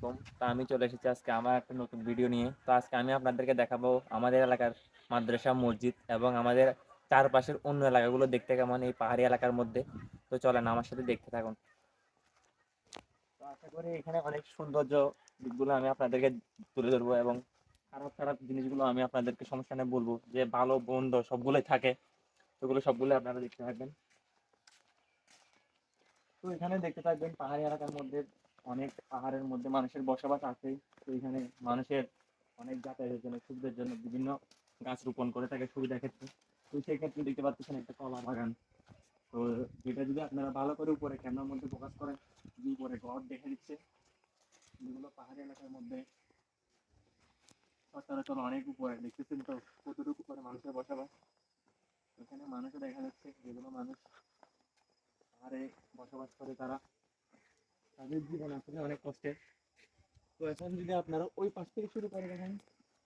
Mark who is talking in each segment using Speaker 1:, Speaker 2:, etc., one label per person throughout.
Speaker 1: আলাইকুম। তো আমি চলে এসেছি আজকে আমার একটা নতুন ভিডিও নিয়ে। তো আজকে আমি আপনাদেরকে দেখাবো আমাদের এলাকার মাদ্রাসা, মসজিদ এবং আমাদের চারপাশের অন্য এলাকাগুলো দেখতে কেমন এই পাহাড়ি এলাকার মধ্যে। তো চলেন আমার সাথে দেখতে থাকুন। তো আশা করি এখানে অনেক সৌন্দর্য দিকগুলো আমি আপনাদেরকে তুলে ধরবো এবং খারাপ খারাপ জিনিসগুলো আমি আপনাদেরকে সমস্যা বলব যে ভালো, বন্ধ সবগুলোই থাকে। সেগুলো সবগুলো আপনারা দেখতে থাকবেন। তো এখানে দেখতে থাকবেন পাহাড়ি এলাকার মধ্যে অনেক পাহাড়ের মধ্যে মানুষের বসবাস আছে। তো এখানে মানুষের অনেক যাতায়াতের জন্য সুবিধার জন্য বিভিন্ন গাছ রোপণ করে থাকে সুবিধা ক্ষেত্রে। তো সেই ক্ষেত্রে দেখতে পাচ্ছেন একটা কলা বাগান। তো যেটা যদি আপনারা ভালো করে উপরে ক্যামেরার মধ্যে ফোকাস করেন উপরে ঘর দেখে দিচ্ছে যেগুলো পাহাড়ি এলাকার মধ্যে সচরাচর অনেক উপরে, দেখতেছেন তো কতটুকু উপরে মানুষের বসবাস? এখানে মানুষও দেখা যাচ্ছে, যেগুলো মানুষ পাহাড়ে বসবাস করে তারা। তাদের জীবন আসলে অনেক কষ্টের। তো এখন যদি আপনারা ওই পাশ থেকে শুরু করে দেখেন,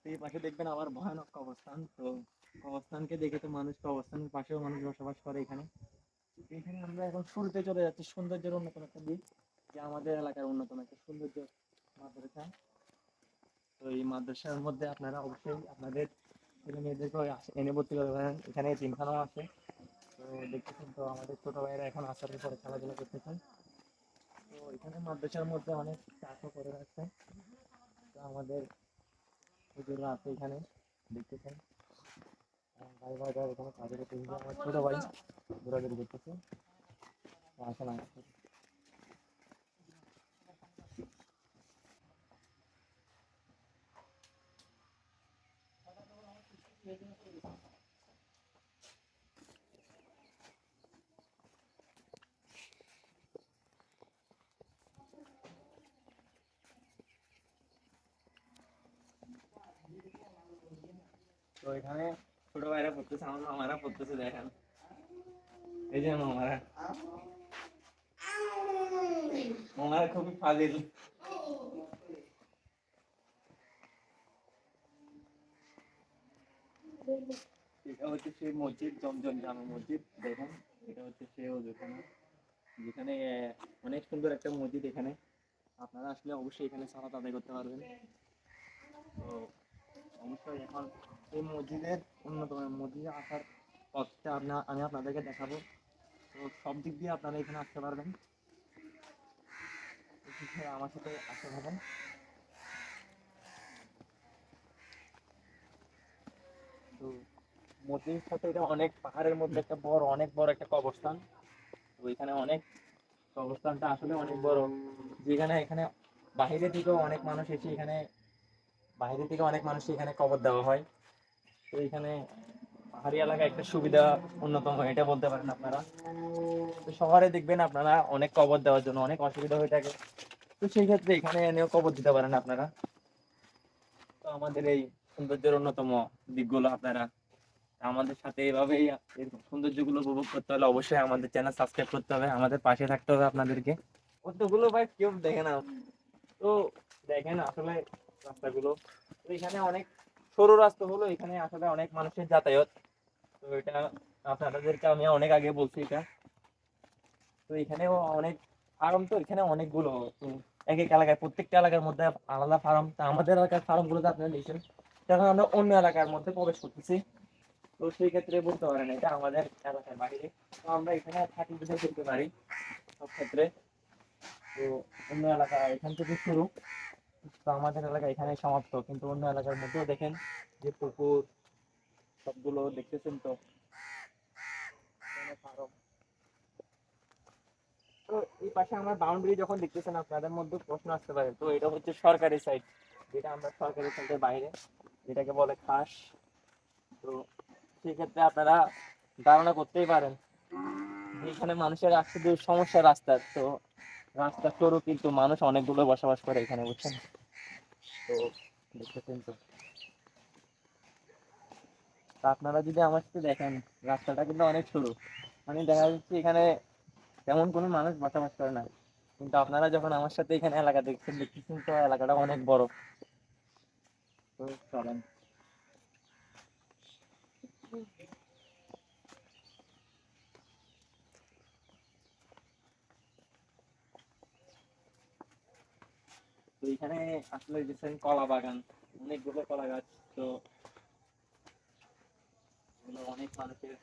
Speaker 1: এই পাশে দেখবেন আবার ভয়ানক অবস্থান। তো অবস্থানকে দেখে তো মানুষ অবস্থানের পাশেও মানুষ বসবাস করে এখানে। এখানে আমরা এখন শুরুতে চলে যাচ্ছি সৌন্দর্যের অন্যতম একটা দিক, যে আমাদের এলাকার অন্যতম একটা সৌন্দর্য মাদ্রাসা। তো এই মাদ্রাসার মধ্যে আপনারা অবশ্যই আপনাদের ছেলে মেয়েদেরকে এনে ভর্তি করতে পারেন এখানে তিনখানাও আছে। তো দেখতেছেন তো আমাদের ছোট ভাইয়েরা এখন আসার পরে খেলাধুলা করতেছেন। এখানে মাদ্রাসার মধ্যে অনেক চাষও করে রাখছে তো আমাদের হুজুররা আছে এখানে দেখতেছেন আহ, ভাই ভাইরা এখানে কাজে করতে এসেছে। আমার ছোট ভাই ঘোরাঘুরি করতেছে তো আসেন আমার সাথে। তো এখানে ছোট ভাইরা পড়তেছে, আমার মামারা পড়তেছে, দেখেন। এই যে মামারা। মামারা খুবই ফাজিল। এটা হচ্ছে সেই মসজিদ, জমজম জামা মসজিদ, দেখেন। এটা হচ্ছে সে যেখানে যেখানে অনেক সুন্দর একটা মসজিদ এখানে। আপনারা আসলে অবশ্যই এখানে সালাত আদায় করতে পারবেন। তো, অবশ্যই এখন এই মসজিদের অন্যতম মসজিদে আসার পথটা আপনার, আমি আপনাদেরকে দেখাবো। তো সব দিক দিয়ে আপনারা এখানে আসতে পারবেন। আমার সাথে আসতে পারবেন। তো মসজিদের সাথে এটা অনেক পাহাড়ের মধ্যে একটা বড়, অনেক বড় একটা কবরস্থান। তো এখানে অনেক কবরস্থানটা আসলে অনেক বড়। যেখানে, এখানে বাইরে থেকেও অনেক মানুষ এসে এখানে, বাইরে থেকে অনেক মানুষ এখানে কবর দেওয়া হয়। তো এখানে পাহাড়ি এলাকায় একটা সুবিধা অন্যতম, এটা বলতে পারেন আপনারা। তো শহরে দেখবেন আপনারা অনেক কবর দেওয়ার জন্য অনেক অসুবিধা হয়ে থাকে। তো সেই ক্ষেত্রে এখানে এনেও কবর দিতে পারেন আপনারা। তো আমাদের এই সৌন্দর্যের অন্যতম দিকগুলো আপনারা আমাদের সাথে এভাবেই এর সৌন্দর্যগুলো উপভোগ করতে হলে অবশ্যই আমাদের চ্যানেল সাবস্ক্রাইব করতে হবে, আমাদের পাশে থাকতে হবে আপনাদেরকে। অতগুলো ভাই, কেউ দেখে না। তো দেখেন আসলে রাস্তাগুলো। তো এখানে অনেক সরু রাস্তা হলো, এখানে আসলে অনেক মানুষের যাতায়াত। তো এটা আপনাদেরকে আমি অনেক আগে বলছি এটা। তো এখানেও অনেক ফার্ম তো, এখানে অনেকগুলো। এক এক এলাকায়, প্রত্যেকটা এলাকার মধ্যে আলাদা ফার্ম তা আমাদের এলাকার ফার্ম গুলোতে আপনারা দেখছেন, যখন আমরা অন্য এলাকার মধ্যে প্রবেশ করতেছি। তো সেই ক্ষেত্রে বলতে পারেন এটা আমাদের এলাকার বাইরে। তো আমরা এখানে থাকি বুঝে করতে পারি, সব ক্ষেত্রে। তো অন্য এলাকা এখান থেকে শুরু। তো আমাদের এলাকা এখানে সমাপ্ত। কিন্তু অন্য এলাকার মধ্যেও দেখেন যে পুকুর সবগুলো দেখতেছেন তো? তো এই পাশে আমরা বাউন্ডারি যখন দেখতেছেন, আপনাদের মধ্যে প্রশ্ন আসতে পারে। তো এটা হচ্ছে সরকারি সাইড যেটা আমরা সরকারি সাইডের বাইরে, যেটাকে বলে খাস। তো সেক্ষেত্রে আপনারা ধারণা করতেই পারেন এখানে মানুষের আসতে সমস্যা রাস্তার তো রাস্তা সরু কিন্তু মানুষ অনেকগুলো বসবাস করে এখানে, বুঝছেন? তো দেখতেছেন তো আপনারা যদি আমার সাথে দেখেন, রাস্তাটা কিন্তু অনেক সরু। মানে দেখা যাচ্ছে এখানে তেমন কোনো মানুষ বসবাস করে না। কিন্তু আপনারা যখন আমার সাথে এখানে এলাকা দেখছেন, দেখতেছেন তো এলাকাটা অনেক বড়। তো চলেন। তো এখানে আসলে দেখছেন কলা বাগান অনেকগুলো কলা গাছ। তো অনেক মানুষের